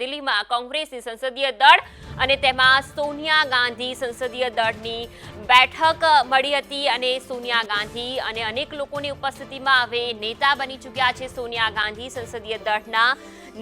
દિલ્હીમાં કોંગ્રેસની સંસદીય દળ અને તેમાં સોનિયા ગાંધી સંસદીય દળની બેઠક મળી હતી અને સોનિયા ગાંધી અને અનેક લોકોની ઉપસ્થિતિમાં હવે નેતા બની ચૂક્યા છે. સોનિયા ગાંધી સંસદીય દળના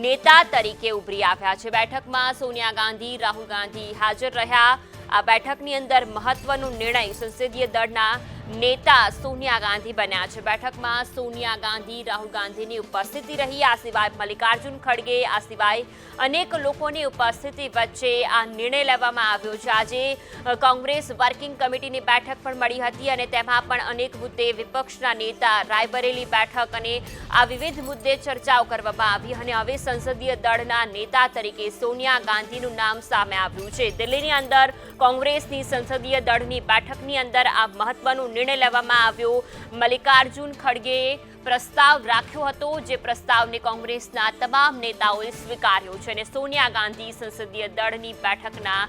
નેતા તરીકે ઉભરી આવ્યા છે. બેઠકમાં સોનિયા ગાંધી, રાહુલ ગાંધી હાજર રહ્યા. આ બેઠકની અંદર મહત્વનો નિર્ણય સંસદીય દળના નેતા સોનિયા ગાંધી બન્યા છે. બેઠકમાં સોનિયા ગાંધી, રાહુલ ગાંધીની ઉપસ્થિતિ રહી. આ સિવાય મલ્લિકાર્જુન ખડગે, આ સિવાય અનેક લોકોની ઉપસ્થિતિ વચ્ચે આ નિર્ણય લેવામાં આવ્યો છે. આજે કોંગ્રેસ વર્કિંગ કમિટીની બેઠક પણ મળી હતી અને તેમાં પણ અનેક મુદ્દે વિપક્ષના નેતા, રાયબરેલી બેઠક અને આ વિવિધ મુદ્દે ચર્ચાઓ કરવામાં આવી અને હવે સંસદીય દળના નેતા તરીકે સોનિયા ગાંધીનું નામ સામે આવ્યું છે. દિલ્હીની અંદર કોંગ્રેસની સંસદીય દળની બેઠકની અંદર આ મહત્વનો નિર્ણય લેવામાં આવ્યો. મલ્લિકાર્જુન ખડગેએ પ્રસ્તાવ રાખ્યો હતો, જે પ્રસ્તાવને કોંગ્રેસના તમામ નેતાઓએ સ્વીકાર્યો છે અને સોનિયા ગાંધી સંસદીય દળની બેઠકના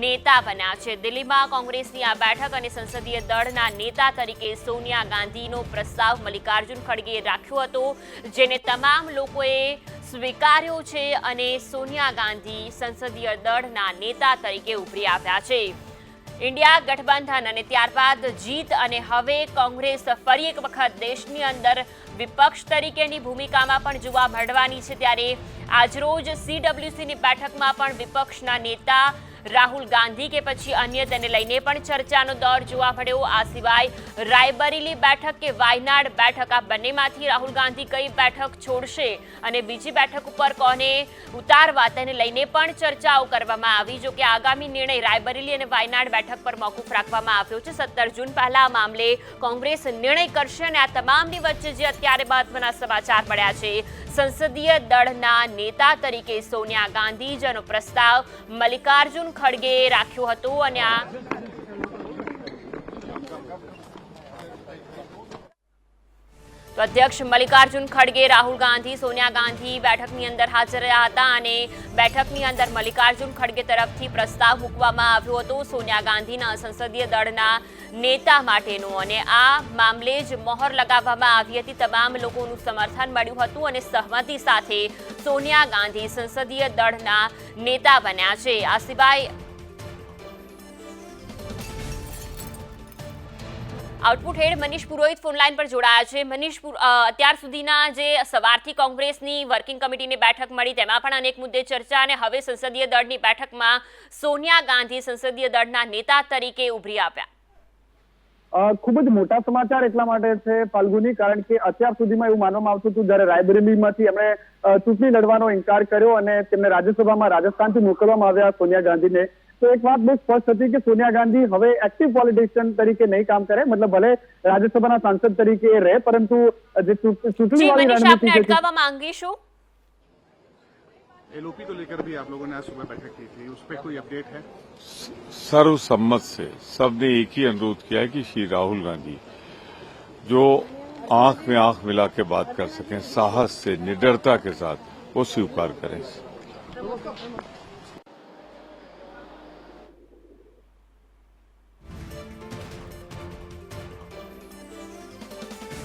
નેતા બન્યા છે. દિલ્હીમાં કોંગ્રેસની આ બેઠક અને સંસદીય દળના નેતા તરીકે સોનિયા ગાંધીનો પ્રસ્તાવ મલ્લિકાર્જુન ખડગેએ રાખ્યો હતો, જેને તમામ લોકોએ સ્વીકાર્યો છે અને સોનિયા ગાંધી સંસદીય દળના નેતા તરીકે ઉભરી આવ્યા છે. ઇન્ડિયા ગઠબંધન અને ત્યારબાદ જીત અને હવે કોંગ્રેસ ફરી એક વખત દેશની અંદર વિપક્ષ તરીકેની ભૂમિકામાં પણ જોવા મળવાની છે ત્યારે આજરોજ સીડબ્લ્યુસીની બેઠકમાં પણ વિપક્ષના નેતા રાહુલ ગાંધી કે પછી અન્ય તેને લઈને પણ ચર્ચાનો દોર જોવા મળ્યો. આ સિવાય રાયબરેલી બેઠક કે વાયનાડ બેઠક, આ બંનેમાંથી રાહુલ ગાંધી કઈ બેઠક છોડશે અને બીજી બેઠક ઉપર કોને ઉતારવા તેને લઈને પણ ચર્ચાઓ કરવામાં આવી. જો કે આગામી નિર્ણય રાયબરેલી અને વાયનાડ બેઠક પર મોકૂફ રાખવામાં આવ્યો છે. સત્તર જૂન પહેલા આ મામલે કોંગ્રેસ નિર્ણય કરશે અને આ તમામની વચ્ચે જે અત્યારે મહત્વના સમાચાર મળ્યા છે સંસદીય દળના નેતા તરીકે સોનિયા ગાંધી જેનો પ્રસ્તાવ મલ્લિકાર્જુન ખડગેએ રાખ્યો હતો અને આ અધ્યક્ષ મલ્લિકાર્જુન ખડગે, રાહુલ ગાંધી, સોનિયા ગાંધી બેઠકની અંદર હાજર રહ્યા હતા અને બેઠકની અંદર મલ્લિકાર્જુન ખડગે તરફથી પ્રસ્તાવ મૂકવામાં આવ્યો હતો. સોનિયા ગાંધીના સંસદીય દળના નેતા માટેનું અને આ મામલે જ મોહર લગાવવામાં આવી હતી. તમામ લોકોનું સમર્થન મળ્યું હતું અને સહમતિ સાથે સોનિયા ગાંધી સંસદીય દળના નેતા બન્યા છે. આ સિવાય output head Manish Purohit phone line પર જોડાયા છે. મનીષ અત્યાર સુધીના જે સવારથી કોંગ્રેસની વર્કિંગ કમિટીની બેઠક મળી, તેમાં પણ અનેક મુદ્દે ચર્ચા અને હવે સંસદીય દળની બેઠકમાં સોનિયા ગાંધી સંસદીય દળના નેતા તરીકે ઉભરી આવ્યા. ખૂબ જ મોટા સમાચાર એટલા માટે છે ફાલ્ગુની કારણ કે અત્યાર સુધીમાં એવું માનવામાં આવતું હતું જ્યારે રાયબરેલીમાંથી એમણે ચૂંટણી લડવાનો ઇન્કાર કર્યો અને તેમને રાજ્યસભામાં રાજસ્થાનથી મોકલવામાં આવ્યા સોનિયા ગાંધીને. તો એક વાત બહુ સ્પષ્ટ હતી કે સોનિયા ગાંધી હવે એક્ટિવ પોલિટિશિયન તરીકે નહીં કામ કરે મતલબ ભલે રાજ્યસભાના સાંસદ તરીકે રહે પરંતુ જે ચૂંટણી વાળી રણનીતિ માંગીશું. एलओपी को लेकर भी आप लोगों ने आज सुबह बैठक की थी, उस पर कोई अपडेट है? सर्वसम्मत से सबने एक ही अनुरोध किया है कि श्री राहुल गांधी जो आँख में आँख मिला के बात कर सकें, साहस से, निडरता के साथ, वो स्वीकार करें।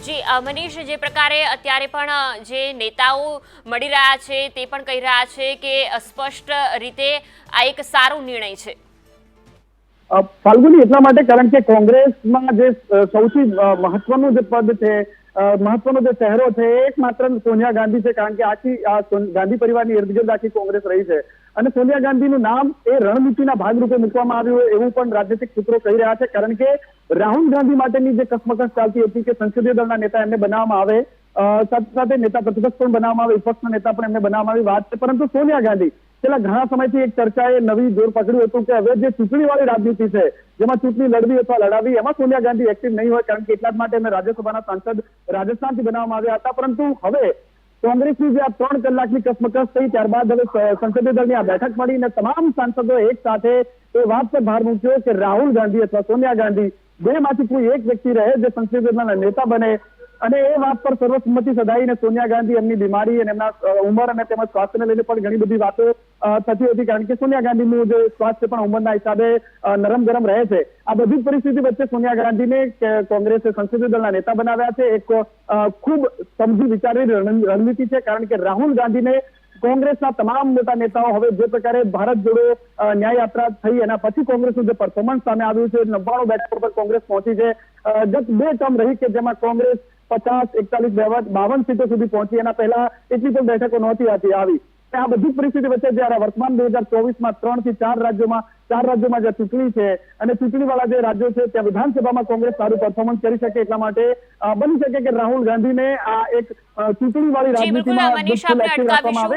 જી મનીષ, જે પ્રકારે અત્યારે પણ જે નેતાઓ મળી રહ્યા છે તે પણ કહી રહ્યા છે કે સ્પષ્ટ રીતે આ એક સારો નિર્ણય છે. ફાલ્ગુની, એટલા માટે કારણ કે કોંગ્રેસમાં જે સૌથી મહત્વનું જે પદ છે મહત્વનો જે ચહેરો છે એ એકમાત્ર સોનિયા ગાંધી છે કારણ કે આખી, આ ગાંધી પરિવારની ઇર્દ આખી કોંગ્રેસ રહી છે. અને સોનિયા ગાંધીનું નામ એ રણનીતિના ભાગરૂપે મૂકવામાં આવ્યું એવું પણ રાજનીતિક સૂત્રો કહી રહ્યા છે કારણ કે રાહુલ ગાંધી માટેની જે કસમકસ ચાલતી હતી કે સંસદીય દળના નેતા એમને બનાવવામાં આવે સાથે સાથે નેતા પ્રતિપક્ષ પણ બનાવવામાં આવે, વિપક્ષના નેતા પણ એમને બનાવવામાં આવી વાત છે. પરંતુ સોનિયા ગાંધી છેલ્લા ઘણા સમયથી એક ચર્ચાએ નવી જોર પકડ્યું હતું કે હવે જે ચૂંટણીવાળી રાજનીતિ છે, જેમાં ચૂંટણી લડવી અથવા લડાવી, એમાં સોનિયા ગાંધી એક્ટિવ નહીં હોય કારણ કે એટલા જ માટે એમને રાજ્યસભાના સાંસદ રાજસ્થાનથી બનાવવામાં આવ્યા હતા. પરંતુ હવે કોંગ્રેસની જે આ ત્રણ કલાકની કસમકસ થઈ, ત્યારબાદ હવે સંસદીય દળની આ બેઠક મળી અને તમામ સાંસદો એક સાથે એ વાત પર ભાર મૂક્યો કે રાહુલ ગાંધી અથવા સોનિયા ગાંધી બે માંથી કોઈ એક વ્યક્તિ રહે જે સંસદીય નેતા બને. અને એ વાત પર સર્વસંમતિ સધાઈને સોનિયા ગાંધી એમની બીમારી અને એમના ઉંમર અને તેમજ સ્વાસ્થ્યને લઈને પણ ઘણી બધી વાતો થતી હતી. કારણ કે સોનિયા ગાંધીનું જે સ્વાસ્થ્ય પણ ઉંમરના હિસાબે નરમ ગરમ રહે છે. આ બધી પરિસ્થિતિ વચ્ચે સોનિયા ગાંધીને કોંગ્રેસે સંસદીય દળના નેતા બનાવ્યા છે. એક ખૂબ સમજી વિચારેલી રણ- રણનીતિ છે. કારણ કે રાહુલ ગાંધીને કોંગ્રેસના તમામ મોટા નેતાઓ હવે જે પ્રકારે ભારત જોડો ન્યાય યાત્રા થઈ, એના પછી કોંગ્રેસનું જે પરફોર્મન્સ સામે આવ્યું છે, નવ્વાણું બેઠકો પર કોંગ્રેસ પહોંચી છે. ગત બે ટર્મ રહી કે જેમાં કોંગ્રેસ પચાસ, એકતાલીસ બાવન સીટો સુધી પહોંચી. એના પહેલા એટલી પણ બેઠકો નહોતી હતી આવી. આ બધી પરિસ્થિતિ વચ્ચે જયારે વર્તમાન બે હજાર ચોવીસમાં ત્રણથી ચાર રાજ્યોમાં ચાર રાજ્યોમાં જે ચૂંટણી છે અને ચૂંટણીવાળા જે રાજ્યો છે ત્યાં વિધાનસભામાં કોંગ્રેસ સારું પરફોર્મન્સ કરી શકે એટલા માટે બની શકે કે રાહુલ ગાંધીને આ એક ચૂંટણીવાળી રાજનીતિમાં આવે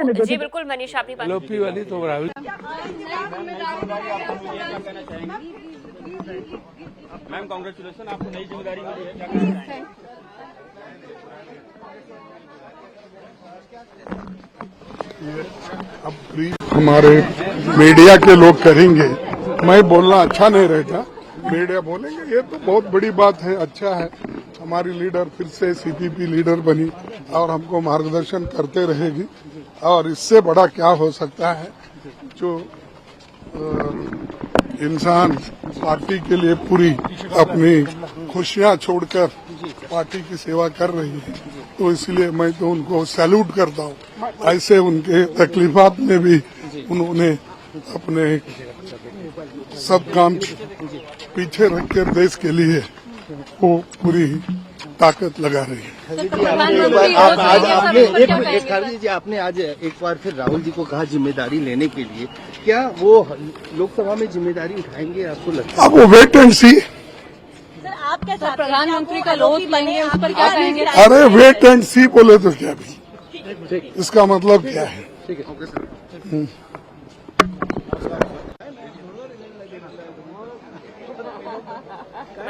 मैम कॉन्ग्रेचुलेसन आपको नई ज़िम्मेदारी मिली है। क्या? अब हमारे मीडिया के लोग करेंगे। मैं बोलना अच्छा नहीं रहता। मीडिया बोलेंगे, ये तो बहुत बड़ी बात है अच्छा है। हमारी लीडर फिर से सीपीपी लीडर बनी और हमको मार्गदर्शन करते रहेगी। और इससे बड़ा क्या हो सकता है? जो इंसान पार्टी के लिए पूरी अपनी खुशियाँ छोड़कर पार्टी की सेवा कर रही है। तो इसलिए मैं तो उनको सैल्यूट करता हूँ। ऐसे उनके तकलीफात में भी उन्होंने अपने सब काम पीछे रखकर देश के लिए वो पूरी ताकत लगा रही है। आप आज आपने एक एक खाली जी आपने आज एक बार फिर राहुल जी को कहा ज़िम्मेदारी लेने के लिए। क्या वो लोकसभा में ज़िम्मेदारी उठाएँगे आपको लगता है अब वो वेट एंड सी आप क्या प्रधानमंत्री का लोग लेंगे उस पर क्या कहेंगे? अरे वेट एंड सी बोले तो क्या भी इसका मतलब क्या है?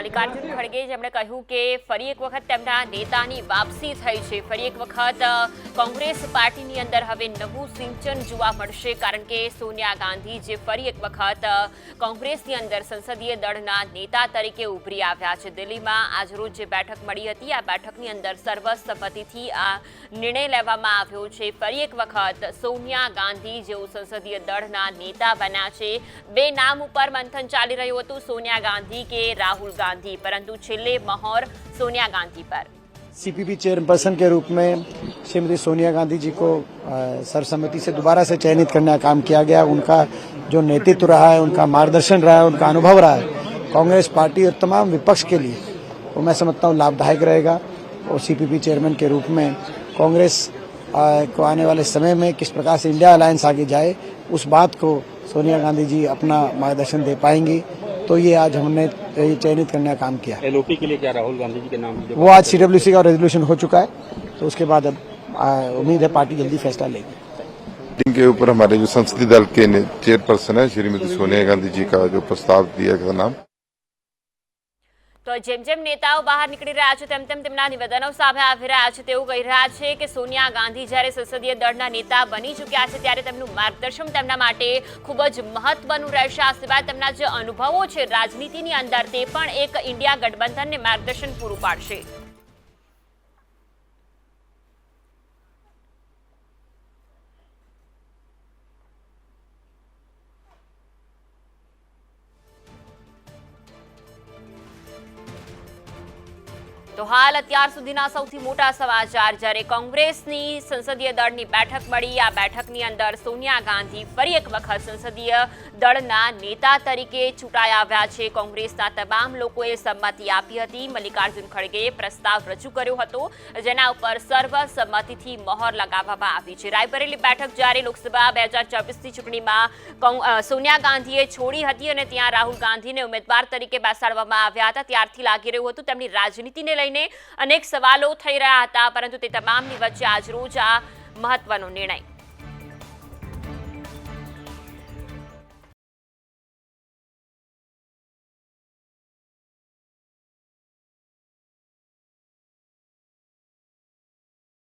મલ્લિકાર્જુન ખડગે જેમણે કહ્યું કે ફરી એક વખત તેમના નેતાની વાપસી થઈ છે. ફરી એક વખત કોંગ્રેસ પાર્ટીની અંદર હવે નવું સિંચન જોવા મળશે, કારણ કે સોનિયા ગાંધી જે ફરી એક વખત કોંગ્રેસની અંદર સંસદીય દળના નેતા તરીકે ઉભરી આવ્યા છે. દિલ્હીમાં આજરોજ જે બેઠક મળી હતી, આ બેઠકની અંદર સર્વસંમતિથી આ નિર્ણય લેવામાં આવ્યો છે. ફરી એક વખત સોનિયા ગાંધી જેઓ સંસદીય દળના નેતા બન્યા છે. બે નામ ઉપર મંથન ચાલી રહ્યું હતું. સોનિયા ગાંધી કે રાહુલ ગાંધી? પરંતુ છેલ્લે મહોર સોનિયા ગાંધી પર सीपीपी चेयरपर्सन के रूप में श्रीमती सोनिया गांधी जी को अ, सर्वसम्मति से दोबारा से चयनित करने का काम किया गया उनका जो नेतृत्व रहा है उनका मार्गदर्शन रहा है उनका अनुभव रहा है कांग्रेस पार्टी और तमाम विपक्ष के लिए वो मैं समझता हूँ लाभदायक रहेगा और सीपीपी चेयरमैन के रूप में कांग्रेस अ, को आने वाले समय में किस प्रकार से इंडिया अलायंस आगे जाए उस बात को सोनिया गांधी जी अपना मार्गदर्शन दे पाएंगी तो ये आज हमने ये चयनित करने का काम किया। एलओपी के लिए क्या राहुल गांधी जी के नाम जो वो आज सीडब्ल्यूसी का रेजोल्यूशन हो चुका है तो उसके बाद अब उम्मीद है पार्टी जल्दी फैसला लेगी। मीटिंग के ऊपर हमारे जो संसदीय दल के चेयरपर्सन है श्रीमती सोनिया गांधी जी का जो प्रस्ताव दिया गया नाम। તો જેમ જેમ નેતાઓ બહાર નીકળી રહ્યા છે, તેમ તેમ તેમના નિવેદનો સામે આવી રહ્યા છે. તેવું કહી રહ્યા છે કે સોનિયા ગાંધી જ્યારે સંસદીય દળના નેતા બની ચૂક્યા છે, ત્યારે તેમનું માર્ગદર્શન તેમના માટે ખૂબ જ મહત્વનું રહેશે. આ સિવાય તેમના જે અનુભવો છે, રાજનીતિની અંદર તે પણ એક ઇન્ડિયા ગઠબંધનને માર્ગદર્શન પૂરું પાડશે. તો હાલ અત્યાર સુધીના સૌથી મોટા સમાચાર જ્યારે કોંગ્રેસની સંસદીય દળની બેઠક મળી, આ બેઠકની અંદર સોનિયા ગાંધી ફરી એક વખત સંસદીય દળના નેતા તરીકે ચૂંટાઈ આવ્યા છે. કોંગ્રેસના તમામ લોકોએ સંમતિ આપી હતી. મલ્લિકાર્જુન ખડગેએ પ્રસ્તાવ રજૂ કર્યો હતો, જેના ઉપર સર્વસંમતિથી મહોર લગાવવામાં આવી છે. રાયબરેલી બેઠક જ્યારે લોકસભા બે હજાર ચોવીસની ચૂંટણીમાં સોનિયા ગાંધીએ છોડી હતી અને ત્યાં રાહુલ ગાંધીને ઉમેદવાર તરીકે બેસાડવામાં આવ્યા હતા. ત્યારથી લાગી રહ્યું હતું, તેમની રાજનીતિને લઈને અનેક સવાલો થઈ રહ્યા હતા પરંતુ તે તમામની વચ્ચે આજરોજ આ મહત્વનો નિર્ણય.